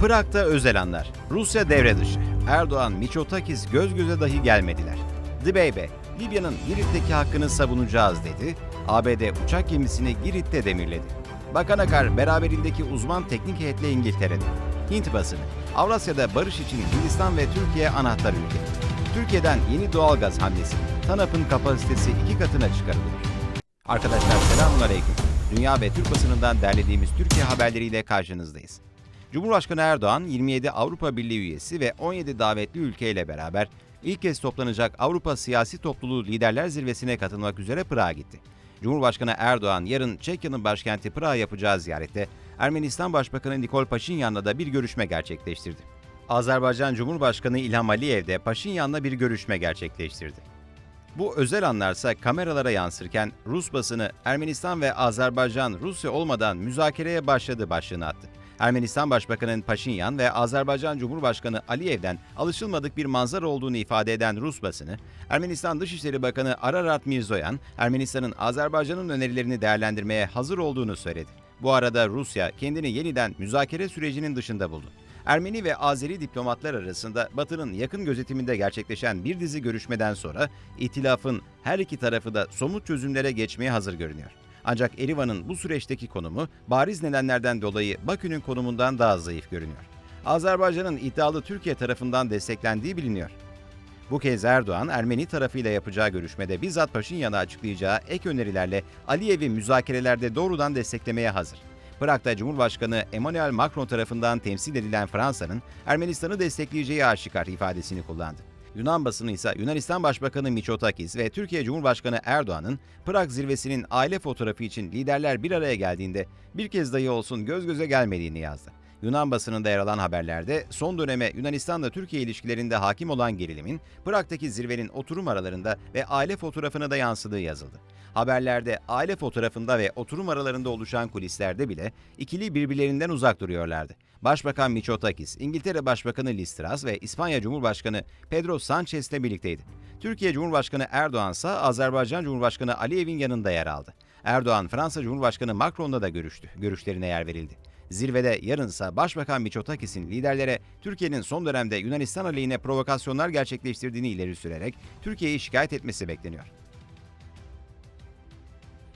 Prag'da özel anlar. Rusya devre dışı. Erdoğan, Miçotakis göz göze dahi gelmediler. Dibeybe, Libya'nın Girit'teki hakkını savunacağız dedi. ABD uçak gemisini Girit'te demirledi. Bakan Akar beraberindeki uzman teknik heyetle İngiltere'de. Hint basını, Avrasya'da barış için Hindistan ve Türkiye anahtar ülke. Türkiye'den yeni doğalgaz hamlesi. TANAP'ın kapasitesi iki katına çıkarılıyor. Arkadaşlar selamünaleyküm. Dünya ve Türk basınından derlediğimiz Türkiye haberleriyle karşınızdayız. Cumhurbaşkanı Erdoğan 27 Avrupa Birliği üyesi ve 17 davetli ülkeyle beraber ilk kez toplanacak Avrupa Siyasi Topluluğu Liderler Zirvesi'ne katılmak üzere Prag'a gitti. Cumhurbaşkanı Erdoğan yarın Çekya'nın başkenti Prag'a yapacağı ziyarette Ermenistan Başbakanı Nikol Paşinyan'la da bir görüşme gerçekleştirdi. Azerbaycan Cumhurbaşkanı İlham Aliyev de Paşinyan'la bir görüşme gerçekleştirdi. Bu özel anlarsa kameralara yansırken Rus basını Ermenistan ve Azerbaycan Rusya olmadan müzakereye başladı başlığını attı. Ermenistan Başbakanı Paşinyan ve Azerbaycan Cumhurbaşkanı Aliyev'den alışılmadık bir manzara olduğunu ifade eden Rus basını, Ermenistan Dışişleri Bakanı Ararat Mirzoyan, Ermenistan'ın Azerbaycan'ın önerilerini değerlendirmeye hazır olduğunu söyledi. Bu arada Rusya kendini yeniden müzakere sürecinin dışında buldu. Ermeni ve Azeri diplomatlar arasında Batı'nın yakın gözetiminde gerçekleşen bir dizi görüşmeden sonra itilafın her iki tarafı da somut çözümlere geçmeye hazır görünüyor. Ancak Erivan'ın bu süreçteki konumu bariz nedenlerden dolayı Bakü'nün konumundan daha zayıf görünüyor. Azerbaycan'ın iddialı Türkiye tarafından desteklendiği biliniyor. Bu kez Erdoğan, Ermeni tarafıyla yapacağı görüşmede bizzat Paşinyan'a açıklayacağı ek önerilerle Aliyev'i müzakerelerde doğrudan desteklemeye hazır. Prag'da Cumhurbaşkanı Emmanuel Macron tarafından temsil edilen Fransa'nın Ermenistan'ı destekleyeceği aşikar ifadesini kullandı. Yunan basını ise Yunanistan Başbakanı Mitsotakis ve Türkiye Cumhurbaşkanı Erdoğan'ın Prag zirvesinin aile fotoğrafı için liderler bir araya geldiğinde bir kez dahi olsun göz göze gelmediğini yazdı. Yunan basınında yer alan haberlerde son döneme Yunanistan'la Türkiye ilişkilerinde hakim olan gerilimin Prag'daki zirvenin oturum aralarında ve aile fotoğrafına da yansıdığı yazıldı. Haberlerde aile fotoğrafında ve oturum aralarında oluşan kulislerde bile ikili birbirlerinden uzak duruyorlardı. Başbakan Mitsotakis, İngiltere Başbakanı Liz Truss ve İspanya Cumhurbaşkanı Pedro Sanchez'le birlikteydi. Türkiye Cumhurbaşkanı Erdoğan ise Azerbaycan Cumhurbaşkanı Aliyev'in yanında yer aldı. Erdoğan, Fransa Cumhurbaşkanı Macron'la da görüştü. Görüşlerine yer verildi. Zirvede yarınsa Başbakan Mitsotakis'in liderlere Türkiye'nin son dönemde Yunanistan aleyhine provokasyonlar gerçekleştirdiğini ileri sürerek Türkiye'yi şikayet etmesi bekleniyor.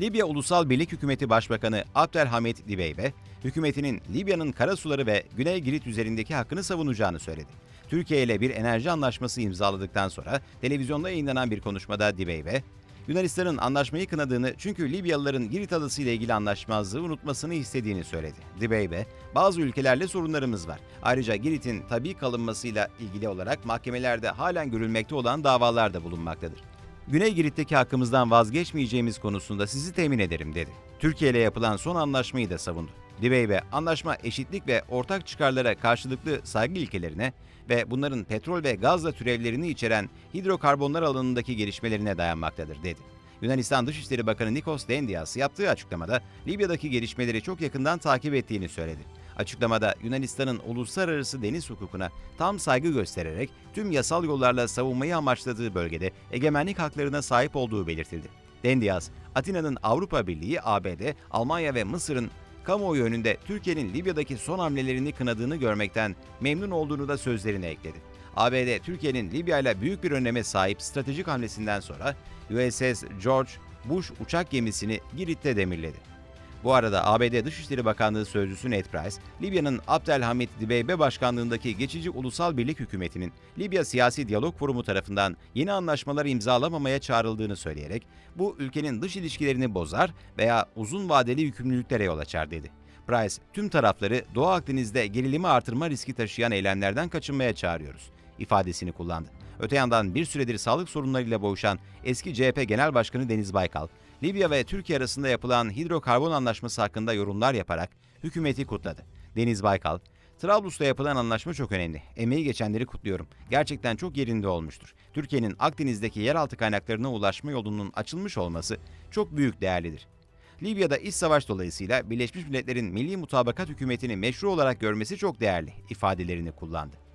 Libya Ulusal Birlik Hükümeti Başbakanı Abdelhamid Dibeybe, hükümetinin Libya'nın karasuları ve Güney Girit üzerindeki hakkını savunacağını söyledi. Türkiye ile bir enerji anlaşması imzaladıktan sonra televizyonda yayınlanan bir konuşmada Dibeybe, Yunanistan'ın anlaşmayı kınadığını çünkü Libyalıların Girit adası ile ilgili anlaşmazlığı unutmasını istediğini söyledi. Dibeybe, bazı ülkelerle sorunlarımız var. Ayrıca Girit'in tabi kalınmasıyla ilgili olarak mahkemelerde halen görülmekte olan davalar da bulunmaktadır. Güney Girit'teki hakkımızdan vazgeçmeyeceğimiz konusunda sizi temin ederim dedi. Türkiye ile yapılan son anlaşmayı da savundu. Dibeybe, anlaşma eşitlik ve ortak çıkarlara karşılıklı saygı ilkelerine ve bunların petrol ve gazla türevlerini içeren hidrokarbonlar alanındaki gelişmelerine dayanmaktadır dedi. Yunanistan Dışişleri Bakanı Nikos Dendias yaptığı açıklamada Libya'daki gelişmeleri çok yakından takip ettiğini söyledi. Açıklamada Yunanistan'ın uluslararası deniz hukukuna tam saygı göstererek tüm yasal yollarla savunmayı amaçladığı bölgede egemenlik haklarına sahip olduğu belirtildi. Dendias, Atina'nın Avrupa Birliği, ABD, Almanya ve Mısır'ın kamuoyu önünde Türkiye'nin Libya'daki son hamlelerini kınadığını görmekten memnun olduğunu da sözlerine ekledi. ABD, Türkiye'nin Libya ile büyük bir öneme sahip stratejik hamlesinden sonra USS George Bush uçak gemisini Girit'te demirledi. Bu arada ABD Dışişleri Bakanlığı Sözcüsü Ned Price, Libya'nın Abdelhamid Dibeybe başkanlığındaki geçici ulusal birlik hükümetinin Libya Siyasi Diyalog Forumu tarafından yeni anlaşmalar imzalamamaya çağrıldığını söyleyerek bu ülkenin dış ilişkilerini bozar veya uzun vadeli yükümlülüklere yol açar dedi. Price, tüm tarafları Doğu Akdeniz'de gerilimi artırma riski taşıyan eylemlerden kaçınmaya çağırıyoruz ifadesini kullandı. Öte yandan bir süredir sağlık sorunlarıyla boğuşan eski CHP Genel Başkanı Deniz Baykal, Libya ve Türkiye arasında yapılan hidrokarbon anlaşması hakkında yorumlar yaparak hükümeti kutladı. Deniz Baykal, Trablus'ta yapılan anlaşma çok önemli. Emeği geçenleri kutluyorum. Gerçekten çok yerinde olmuştur. Türkiye'nin Akdeniz'deki yeraltı kaynaklarına ulaşma yolunun açılmış olması çok büyük değerlidir. Libya'da iç savaş dolayısıyla Birleşmiş Milletler'in Milli Mutabakat Hükümeti'ni meşru olarak görmesi çok değerli ifadelerini kullandı.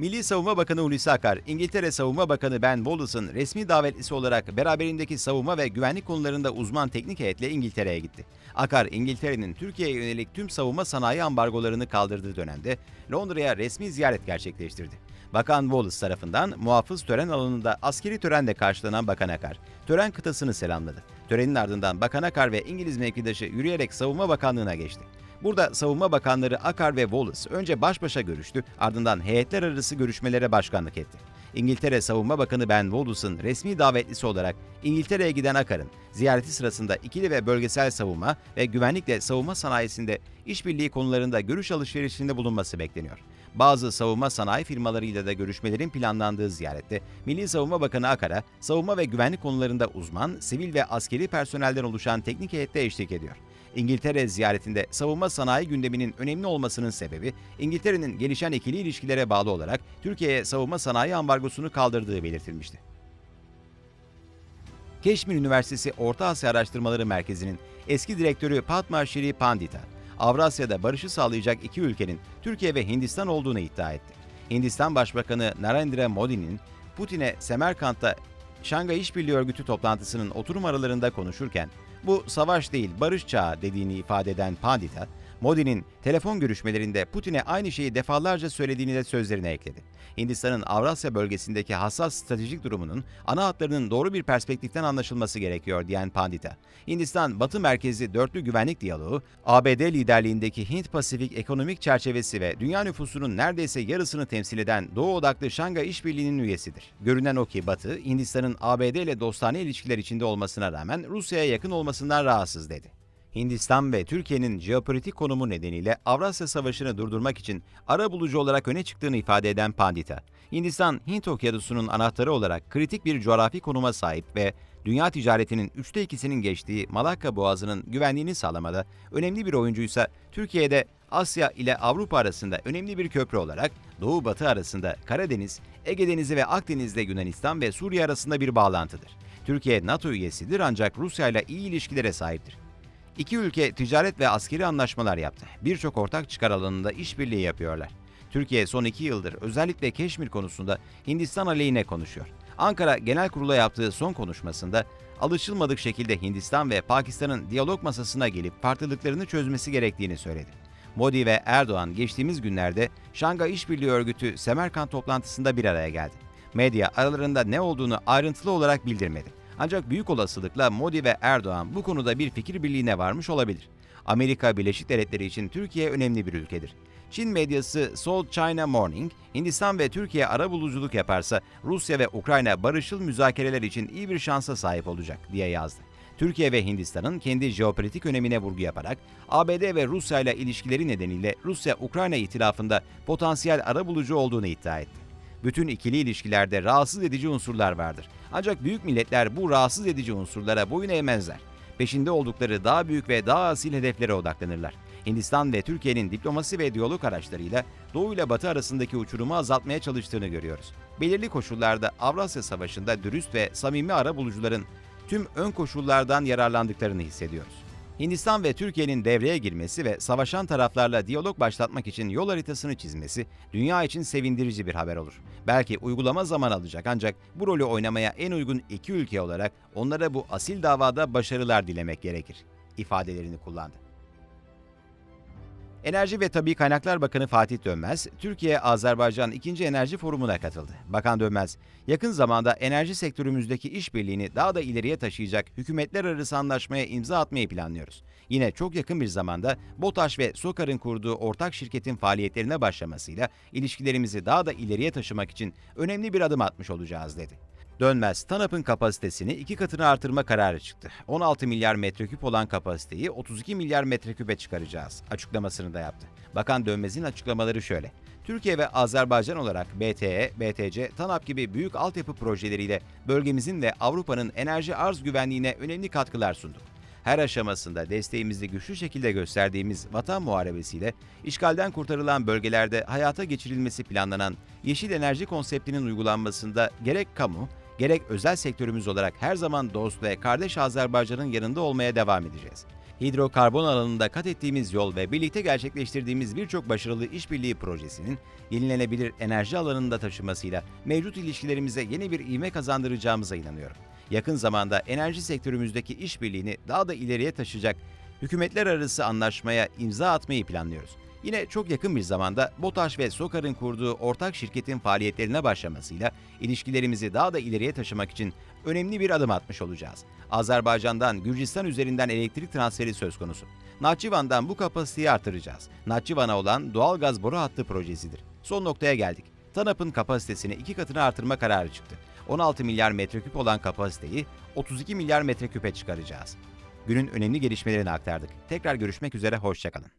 Milli Savunma Bakanı Hulusi Akar, İngiltere Savunma Bakanı Ben Wallace'ın resmi davetlisi olarak beraberindeki savunma ve güvenlik konularında uzman teknik heyetle İngiltere'ye gitti. Akar, İngiltere'nin Türkiye'ye yönelik tüm savunma sanayi ambargolarını kaldırdığı dönemde Londra'ya resmi ziyaret gerçekleştirdi. Bakan Wallace tarafından muhafız tören alanında askeri törenle karşılanan Bakan Akar, tören kıtasını selamladı. Törenin ardından Bakan Akar ve İngiliz mevkidaşı yürüyerek Savunma Bakanlığı'na geçti. Burada Savunma Bakanları Akar ve Wallace önce baş başa görüştü, ardından heyetler arası görüşmelere başkanlık etti. İngiltere Savunma Bakanı Ben Wallace'ın resmi davetlisi olarak İngiltere'ye giden Akar'ın ziyareti sırasında ikili ve bölgesel savunma ve güvenlikle savunma sanayisinde işbirliği konularında görüş alışverişinde bulunması bekleniyor. Bazı savunma sanayi firmalarıyla da görüşmelerin planlandığı ziyarette Milli Savunma Bakanı Akar'a savunma ve güvenlik konularında uzman, sivil ve askeri personelden oluşan teknik heyette eşlik ediyor. İngiltere ziyaretinde savunma sanayi gündeminin önemli olmasının sebebi İngiltere'nin gelişen ikili ilişkilere bağlı olarak Türkiye'ye savunma sanayi ambargosunu kaldırdığı belirtilmişti. Keşmir Üniversitesi Orta Asya Araştırmaları Merkezi'nin eski direktörü Padma Shri Pandita, Avrasya'da barışı sağlayacak iki ülkenin Türkiye ve Hindistan olduğunu iddia etti. Hindistan Başbakanı Narendra Modi'nin Putin'e Semerkant'ta Şangay İşbirliği Örgütü toplantısının oturum aralarında konuşurken bu savaş değil barış çağı dediğini ifade eden Pandita, Modi'nin telefon görüşmelerinde Putin'e aynı şeyi defalarca söylediğini de sözlerine ekledi. Hindistan'ın Avrasya bölgesindeki hassas stratejik durumunun ana hatlarının doğru bir perspektiften anlaşılması gerekiyor diyen Pandita. Hindistan Batı merkezli dörtlü güvenlik diyaloğu, ABD liderliğindeki Hint-Pasifik ekonomik çerçevesi ve dünya nüfusunun neredeyse yarısını temsil eden Doğu odaklı Şangay İşbirliği'nin üyesidir. Görünen o ki Batı, Hindistan'ın ABD ile dostane ilişkiler içinde olmasına rağmen Rusya'ya yakın olmasından rahatsız dedi. Hindistan ve Türkiye'nin jeopolitik konumu nedeniyle Avrasya Savaşı'nı durdurmak için ara bulucu olarak öne çıktığını ifade eden Pandita, Hindistan, Hint Okyanusu'nun anahtarı olarak kritik bir coğrafi konuma sahip ve dünya ticaretinin üçte ikisinin geçtiği Malakka Boğazı'nın güvenliğini sağlamada önemli bir oyuncuysa Türkiye'de Asya ile Avrupa arasında önemli bir köprü olarak Doğu Batı arasında Karadeniz, Ege Denizi ve Akdeniz'de Yunanistan ve Suriye arasında bir bağlantıdır. Türkiye NATO üyesidir ancak Rusya ile iyi ilişkilere sahiptir. İki ülke ticaret ve askeri anlaşmalar yaptı. Birçok ortak çıkar alanında işbirliği yapıyorlar. Türkiye son iki yıldır özellikle Keşmir konusunda Hindistan aleyhine konuşuyor. Ankara Genel Kurul'a yaptığı son konuşmasında alışılmadık şekilde Hindistan ve Pakistan'ın diyalog masasına gelip farklılıklarını çözmesi gerektiğini söyledi. Modi ve Erdoğan geçtiğimiz günlerde Şangay İşbirliği Örgütü Semerkant toplantısında bir araya geldi. Medya aralarında ne olduğunu ayrıntılı olarak bildirmedi. Ancak büyük olasılıkla Modi ve Erdoğan bu konuda bir fikir birliğine varmış olabilir. Amerika Birleşik Devletleri için Türkiye önemli bir ülkedir. Çin medyası South China Morning, Hindistan ve Türkiye ara buluculuk yaparsa Rusya ve Ukrayna barışıl müzakereler için iyi bir şansa sahip olacak diye yazdı. Türkiye ve Hindistan'ın kendi jeopolitik önemine vurgu yaparak ABD ve Rusya ile ilişkileri nedeniyle Rusya-Ukrayna itilafında potansiyel ara bulucu olduğunu iddia etti. Bütün ikili ilişkilerde rahatsız edici unsurlar vardır. Ancak büyük milletler bu rahatsız edici unsurlara boyun eğmezler. Peşinde oldukları daha büyük ve daha asil hedeflere odaklanırlar. Hindistan ve Türkiye'nin diplomasi ve diyalog araçlarıyla Doğu ile Batı arasındaki uçurumu azaltmaya çalıştığını görüyoruz. Belirli koşullarda Avrasya Savaşı'nda dürüst ve samimi ara bulucuların tüm ön koşullardan yararlandıklarını hissediyoruz. Hindistan ve Türkiye'nin devreye girmesi ve savaşan taraflarla diyalog başlatmak için yol haritasını çizmesi dünya için sevindirici bir haber olur. Belki uygulama zaman alacak ancak bu rolü oynamaya en uygun iki ülke olarak onlara bu asil davada başarılar dilemek gerekir ifadelerini kullandı. Enerji ve Tabi Kaynaklar Bakanı Fatih Dönmez, Türkiye-Azerbaycan 2. Enerji Forumu'na katıldı. Bakan Dönmez, yakın zamanda enerji sektörümüzdeki işbirliğini daha da ileriye taşıyacak hükümetler arası anlaşmaya imza atmayı planlıyoruz. Yine çok yakın bir zamanda BOTAŞ ve SOKAR'ın kurduğu ortak şirketin faaliyetlerine başlamasıyla ilişkilerimizi daha da ileriye taşımak için önemli bir adım atmış olacağız dedi. Dönmez, TANAP'ın kapasitesini iki katına artırma kararı çıktı. 16 milyar metreküp olan kapasiteyi 32 milyar metreküpe çıkaracağız açıklamasını da yaptı. Bakan Dönmez'in açıklamaları şöyle. Türkiye ve Azerbaycan olarak BTE, BTC, TANAP gibi büyük altyapı projeleriyle bölgemizin ve Avrupa'nın enerji arz güvenliğine önemli katkılar sunduk. Her aşamasında desteğimizi güçlü şekilde gösterdiğimiz vatan muharebesiyle işgalden kurtarılan bölgelerde hayata geçirilmesi planlanan yeşil enerji konseptinin uygulanmasında gerek kamu, gerek özel sektörümüz olarak her zaman dost ve kardeş Azerbaycan'ın yanında olmaya devam edeceğiz. Hidrokarbon alanında kat ettiğimiz yol ve birlikte gerçekleştirdiğimiz birçok başarılı işbirliği projesinin yenilenebilir enerji alanında taşımasıyla mevcut ilişkilerimize yeni bir ivme kazandıracağımıza inanıyorum. Yakın zamanda enerji sektörümüzdeki işbirliğini daha da ileriye taşıyacak hükümetler arası anlaşmaya imza atmayı planlıyoruz. Yine çok yakın bir zamanda BOTAŞ ve SOKAR'ın kurduğu ortak şirketin faaliyetlerine başlamasıyla ilişkilerimizi daha da ileriye taşımak için önemli bir adım atmış olacağız. Azerbaycan'dan Gürcistan üzerinden elektrik transferi söz konusu. Nahçıvan'dan bu kapasiteyi artıracağız. Nahçıvan'a olan doğal gaz boru hattı projesidir. Son noktaya geldik. TANAP'ın kapasitesini iki katına artırma kararı çıktı. 16 milyar metreküp olan kapasiteyi 32 milyar metreküpe çıkaracağız. Günün önemli gelişmelerini aktardık. Tekrar görüşmek üzere, hoşçakalın.